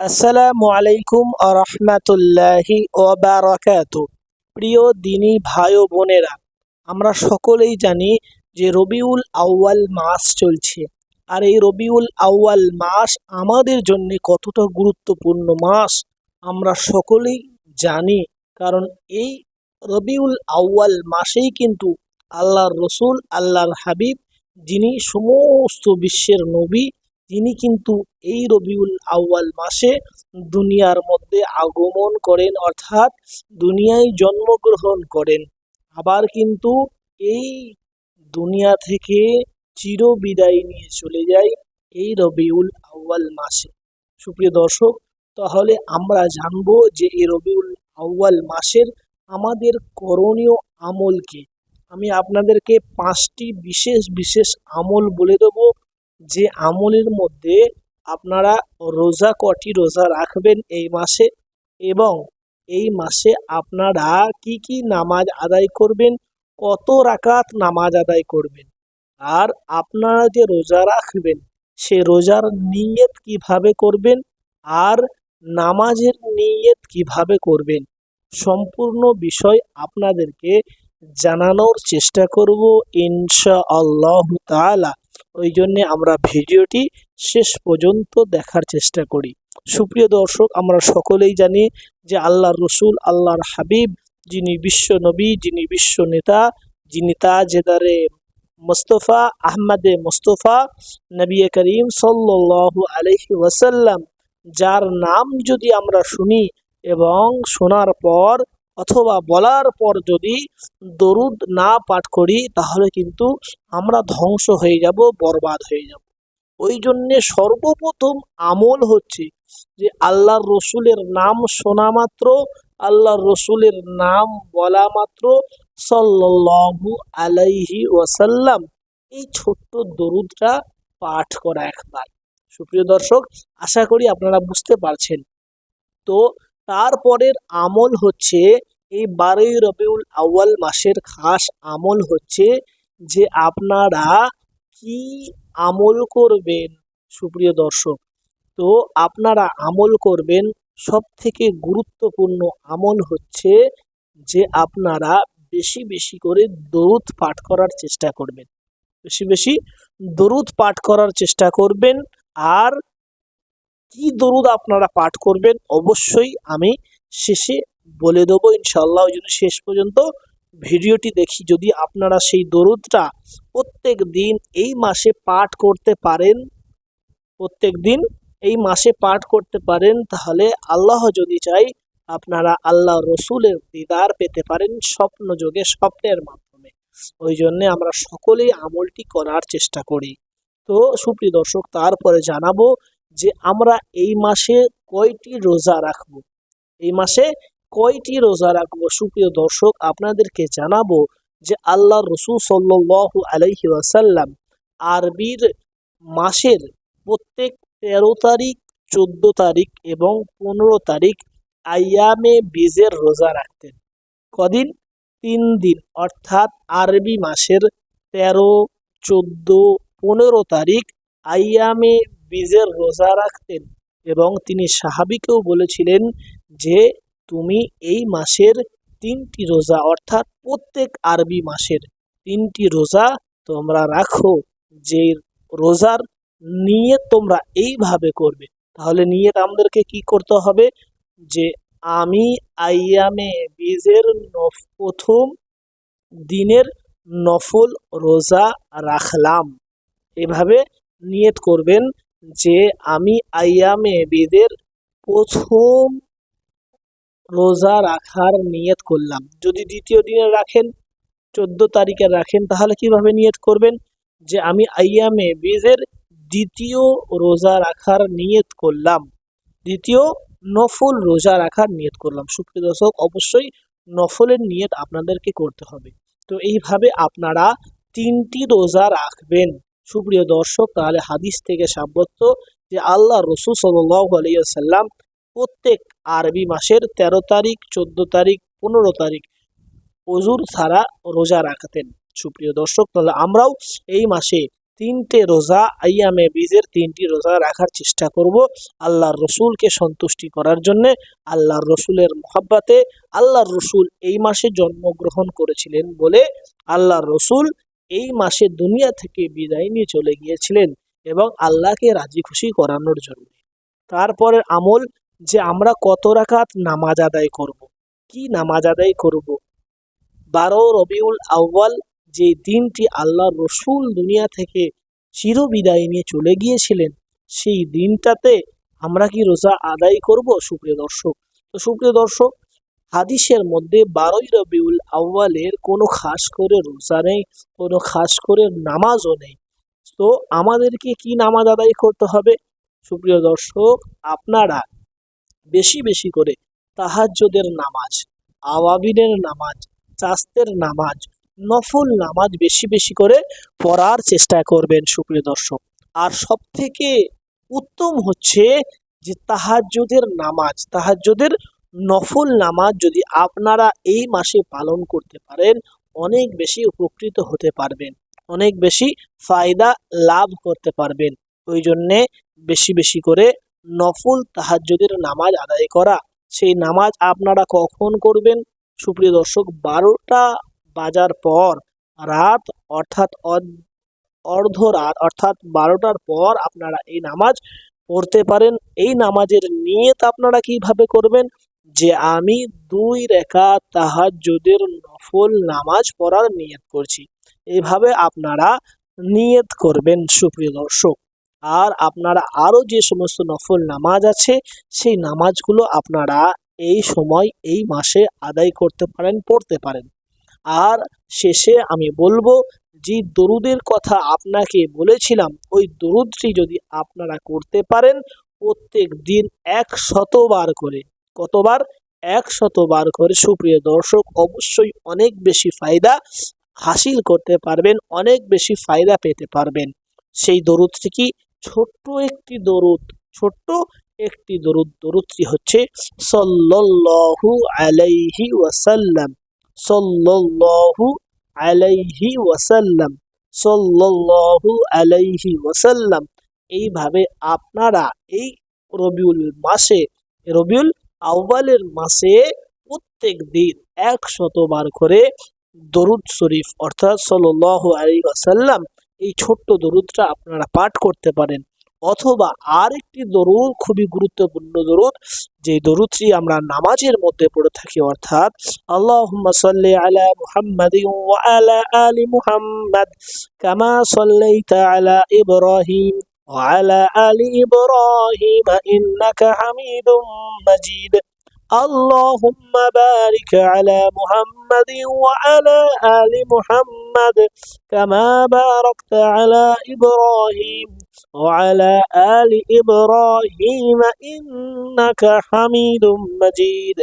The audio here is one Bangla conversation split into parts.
আসসালামু আলাইকুম রহমাতুল্লাহি ওবারাকাত প্রিয় দিনী ভাই ও বোনেরা, আমরা সকলেই জানি যে রবিউল আউয়াল মাস চলছে। আর এই রবিউল আউয়াল মাস আমাদের জন্য কতটা গুরুত্বপূর্ণ মাস আমরা সকলেই জানি। কারণ এই রবিউল আউয়াল মাসেই কিন্তু আল্লাহর রসুল, আল্লাহর হাবিব, যিনি সমস্ত বিশ্বের নবী তিনি কিন্তু এই রবিউল আউয়াল মাসে দুনিয়ার মধ্যে আগমন করেন, অর্থাৎ দুনিয়ায় জন্মগ্রহণ করেন। আবার কিন্তু এই দুনিয়া থেকে চির বিদায় নিয়ে চলে যায় এই রবিউল আউয়াল মাসে। সুপ্রিয় দর্শক, তাহলে আমরা জানব যে এই রবিউল আউয়াল মাসের আমাদের করণীয় আমল কি? আমি আপনাদেরকে পাঁচটি বিশেষ বিশেষ আমল বলে দেবো। যে আমলের মধ্যে আপনারা রোজা কটি রোজা রাখবেন এই মাসে এবং এই মাসে আপনারা কি কি নামাজ আদায় করবেন? কত রাকাত নামাজ আদায় করবেন? আর আপনারা যে রোজা রাখবেন, সে রোজার নিয়ত কীভাবে করবেন? আর নামাজের নিয়ত কীভাবে করবেন? সম্পূর্ণ বিষয় আপনাদেরকে জানানোর চেষ্টা করব ইনশা আল্লাহ তাআলা। ওই জন্যে আমরা ভিডিওটি শেষ পর্যন্ত দেখার চেষ্টা করি। সুপ্রিয় দর্শক, আমরা সকলেই জানি যে আল্লাহর রসুল, আল্লাহর হাবিব, যিনি বিশ্ব নবী, যিনি বিশ্ব নেতা, যিনি তাজেদারে মোস্তফা, আহমদে মোস্তফা, নবী করিম সাল্লু আলহি ওয়াসাল্লাম, যার নাম যদি আমরা শুনি এবং শোনার পর অথবা বলার পর যদি দরুদ না পাঠ করি, তাহলে কিন্তু আমরা ধ্বংস হয়ে যাব, বরবাদ হয়ে যাব। ওই জন্যে সর্বপ্রথম আমল হচ্ছে যে আল্লাহর রসুলের নাম শোনা মাত্র, আল্লাহর রসুলের নাম বলা মাত্র, সাল্লাল্লাহু আলাইহি ওয়াসাল্লাম। এই ছোট্ট দরুদটা পাঠ করা একবার। সুপ্রিয় দর্শক, আশা করি আপনারা বুঝতে পারছেন। তো তারপরের আমল হচ্ছে এই বারোই রবিউল আউয়াল মাসের খাস আমল হচ্ছে যে আপনারা কি আমল করবেন, সুপ্রিয় দর্শক? তো আপনারা আমল করবেন সব থেকে গুরুত্বপূর্ণ আমল হচ্ছে যে আপনারা বেশি বেশি করে দরুদ পাঠ করার চেষ্টা করবেন। বেশি বেশি দরুদ পাঠ করার চেষ্টা করবেন আর কি দরুদ আপনারা পাঠ করবেন, অবশ্যই আমি শেষে বলে দেবো ইনশাল্লাহ ওই জন্য শেষ পর্যন্ত ভিডিওটি দেখি। যদি আপনারা সেই দরুদটা প্রত্যেক দিন এই মাসে পাঠ করতে পারেন, প্রত্যেক দিন এই মাসে পাঠ করতে পারেন, তাহলে আল্লাহ যদি চাই, আপনারা আল্লাহ রসুলের দিদার পেতে পারেন স্বপ্ন যোগে, স্বপ্নের মাধ্যমে। ওই জন্যে আমরা সকলেই আমলটি করার চেষ্টা করি। তো সুপ্রিয় দর্শক, তারপরে জানাব যে আমরা এই মাসে কয়টি রোজা রাখব? এই মাসে কয়টি রোজা রাখব? সুপ্রিয় দর্শক, আপনাদেরকে জানাব যে আল্লাহ রসুল সাল্লু আলাইহি ওয়াসাল্লাম আরবির মাসের প্রত্যেক তেরো তারিখ, চোদ্দ তারিখ এবং পনেরো তারিখ আয়ামে বীজের রোজা রাখতেন। কদিন? তিন দিন। অর্থাৎ আরবি মাসের তেরো, চোদ্দ, পনেরো তারিখ আয়ামে বীজের রোজা রাখতেন এবং তিনি সাহাবিকেও বলেছিলেন যে, তুমি এই মাসের তিনটি রোজা, অর্থাৎ প্রত্যেক আরবি মাসের তিনটি রোজা তোমরা রাখো। যে রোজার নিয়ে তোমরা এইভাবে করবে। তাহলে নিয়ে আমাদেরকে কি করতে হবে? যে আমি আইয়ামে বীজের প্রথম দিনের নফল রোজা রাখলাম। এভাবে নিয়ত করবেন। যে আমি আইয়ামে বেদের প্রথম রোজা রাখার নিয়ত করলাম। যদি দ্বিতীয় দিনে রাখেন, চোদ্দ তারিখে রাখেন, তাহলে কীভাবে নিয়ত করবেন? যে আমি আইয়ামে বেদের দ্বিতীয় রোজা রাখার নিয়ত করলাম। দ্বিতীয় নফল রোজা রাখার নিয়ত করলাম। সুপ্রিয় দর্শক, অবশ্যই নফলের নিয়ত আপনাদেরকে করতে হবে। তো এইভাবে আপনারা তিনটি রোজা রাখবেন। সুপ্রিয় দর্শক, তাহলে হাদিস থেকে সাব্যস্ত যে আল্লাহ রসুল সাল্লাম প্রত্যেক আরবি মাসের ১৩ তারিখ, চোদ্দ তারিখ, পনেরো তারিখ অজুর ছাড়া রোজা রাখতেন। সুপ্রিয় দর্শক, তাহলে আমরাও এই মাসে তিনটে রোজা, আইয়ামে বীজের তিনটি রোজা রাখার চেষ্টা করব আল্লাহর রসুলকে সন্তুষ্টি করার জন্যে। আল্লাহর রসুলের মহাব্বাতে আল্লাহর রসুল এই মাসে জন্মগ্রহণ করেছিলেন বলে আল্লাহর রসুল এই মাসে দুনিয়া থেকে বিদায় নিয়ে চলে গিয়েছিলেন এবং আল্লাহকে রাজি খুশি করানোর জন্য তারপরের আমল যে আমরা কত রাকাত নামাজ আদায় করব। কি নামাজ আদায় করব। বারো রবিউল আউ্বাল যে দিনটি আল্লাহ রসুল দুনিয়া থেকে চিরবিদায় নিয়ে চলে গিয়েছিলেন, সেই দিনটাতে আমরা কি রোজা আদায় করব সুপ্রিয় দর্শক, তো সুপ্রিয় দর্শক হাদিসের মধ্যে বারোই রবিউল আউ্বালের কোনো খাস করে রোজা নেই, কোনো খাস করে নামাজও নেই। তো আমাদেরকে কি নামাজ আদায় করতে হবে? সুপ্রিয় দর্শক, আপনারা বেশি বেশি করে তাহাজ্জুদের নামাজ আওয়াবিনের নামাজ, চাস্তের নামাজ, নফল নামাজ বেশি বেশি করে পড়ার চেষ্টা করবেন সুপ্রিয় দর্শক। আর সব থেকে উত্তম হচ্ছে যে তাহাজ্জুদের নামাজ, তাহাজ্জুদের নফল নামাজ যদি আপনারা এই মাসে পালন করতে পারেন, অনেক বেশি উপকৃত হতে পারবেন। অনেক বেশি ফায়দা লাভ করতে পারবেন। ওই জন্যে বেশি বেশি করে নফল তাহাজ্জুদের নামাজ আদায় করা। সেই নামাজ আপনারা কখন করবেন? সুপ্রিয় দর্শক, বারোটা বাজার পর রাত, অর্থাৎ অর্ধ রাত, অর্থাৎ বারোটার পর আপনারা এই নামাজ পড়তে পারেন। এই নামাজের নিয়ত আপনারা কীভাবে করবেন? যে আমি দুই রেখা তাহাজ্জুদের নফল নামাজ পড়ার নিয়ত করছি। এইভাবে আপনারা নিয়ত করবেন, সুপ্রিয় দর্শক। আর আপনারা আরও যে সমস্ত নফল নামাজ আছে, সেই নামাজগুলো আপনারা এই সময়, এই মাসে আদায় করতে পারেন, পড়তে পারেন। আর শেষে আমি বলব, যে দরুদের কথা আপনাকে বলেছিলাম, ওই দরুদটি যদি আপনারা করতে পারেন, প্রত্যেক দিন এক শতবার করে। কতবার? এক শতবার করে। সুপ্রিয় দর্শক, অবশ্যই অনেক বেশি ফায়দা হাসিল করতে পারবেন, অনেক বেশি ফায়দা পেতে পারবেন। সেই দরুদটি কি? ছোট্ট একটি দরুদ, ছোট্ট একটি দরুদ। দরুদটি হচ্ছে, সল্লাল্লাহু আলাইহি ওয়াসাল্লাম সল্লাল্লাহু আলাইহি ওয়াসাল্লাম সল্লাল্লাহু আলাইহি ওয়াসাল্লাম এইভাবে আপনারা এই রবিউল মাসে, রবিউল আউ্বালের মাসে প্রত্যেক দিন এক শতবার করে দরুদ শরীফ, অর্থাৎ সল্লাল্লাহু আলাইহি ওয়াসাল্লাম, এই ছোট্ট দরুদটা আপনারা পাঠ করতে পারেন। অথবা আরেকটি দরুদ, খুবই গুরুত্বপূর্ণ দরুদ, যে দরুদটি আমরা নামাজের মধ্যে পড়ে থাকি, অর্থাৎ আল্লাহুম্মা সাল্লি আলা আলা আলি কামা আলা ইব্রাহিম। ওয়া আলা আলি ইব্রাহিম ইন্নাকা হামিদুম মাজিদ اللهم بارك على محمد وعلى آل محمد كما باركت على إبراهيم وعلى آل إبراهيم إنك حميد مجيد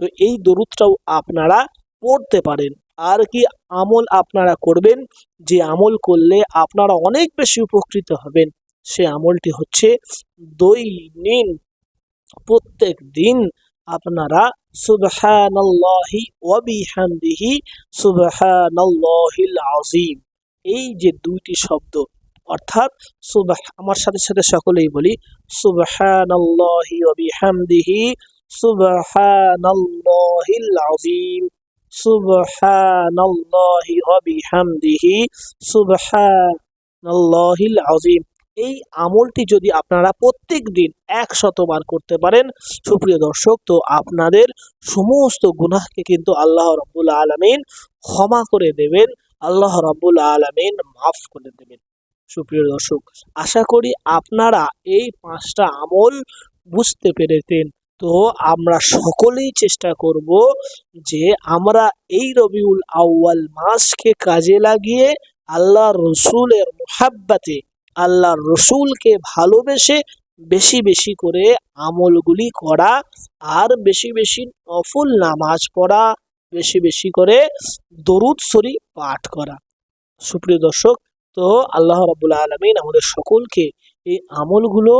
তো এই দরুদটাও আপনারা পড়তে পারেন আর কি আমল আপনারা করবেন যে আমল করলে আপনারা অনেক বেশি উপকৃত হবেন সে আমলটি হচ্ছে দৈনিন প্রত্যেক দিন আপনারা সুবহানাল্লাহি ওয়া বিহামদিহি সুবহানাল্লাহিল আযীম। এই যে দুইটি শব্দ, অর্থাৎ সুবহ, আমার সাথে সাথে সকলেই বলি সুবহানাল্লাহি ওয়া বিহামদিহি সুবহানাল্লাহিল আযীম। সুবহানাল্লাহি ওয়া বিহামদিহি সুবহানাল্লাহিল আযীম। এই আমলটি যদি আপনারা প্রত্যেক দিন এক শতবার করতে পারেন, সুপ্রিয় দর্শক, তো আপনাদের সমস্ত গুনাহকে কিন্তু আল্লাহ রব্বুল আলমিন ক্ষমা করে দেবেন। আল্লাহ রব্বুল আলমিন মাফ করে দেবেন। সুপ্রিয় দর্শক, আশা করি আপনারা এই পাঁচটা আমল বুঝতে পেরেছেন। তো আমরা সকলেই চেষ্টা করব যে আমরা এই রবিউল আউয়াল মাসকে কাজে লাগিয়ে আল্লাহ রসুলের মোহাব্বাতে আল্লাহ রসুলকে ভালোবেসে বেশি বেশি করে আমলগুলি করা আর বেশি বেশি নফল নামাজ পড়া, বেশি বেশি করে দরুদ শরীফ পাঠ করা। সুপ্রিয় দর্শক, তো আল্লাহ রাবুল আলমিন আমাদের সকলকে এই আমলগুলো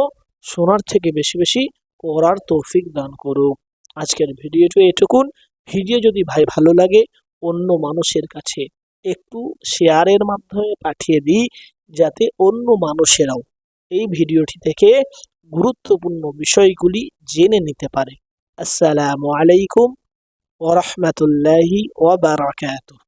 শোনার থেকে বেশি বেশি করার তৌফিক দান করুক। আজকের ভিডিওটি এটুকুন। ভিডিও যদি ভাই ভালো লাগে, অন্য মানুষের কাছে একটু শেয়ারের মাধ্যমে পাঠিয়ে দিই। যাতে অন্য মানুষেরাও এই ভিডিওটি থেকে গুরুত্বপূর্ণ বিষয়গুলি জেনে নিতে পারে। আসসালামু আলাইকুম ওরহমতুল্লাহি ওবারাকাতুহ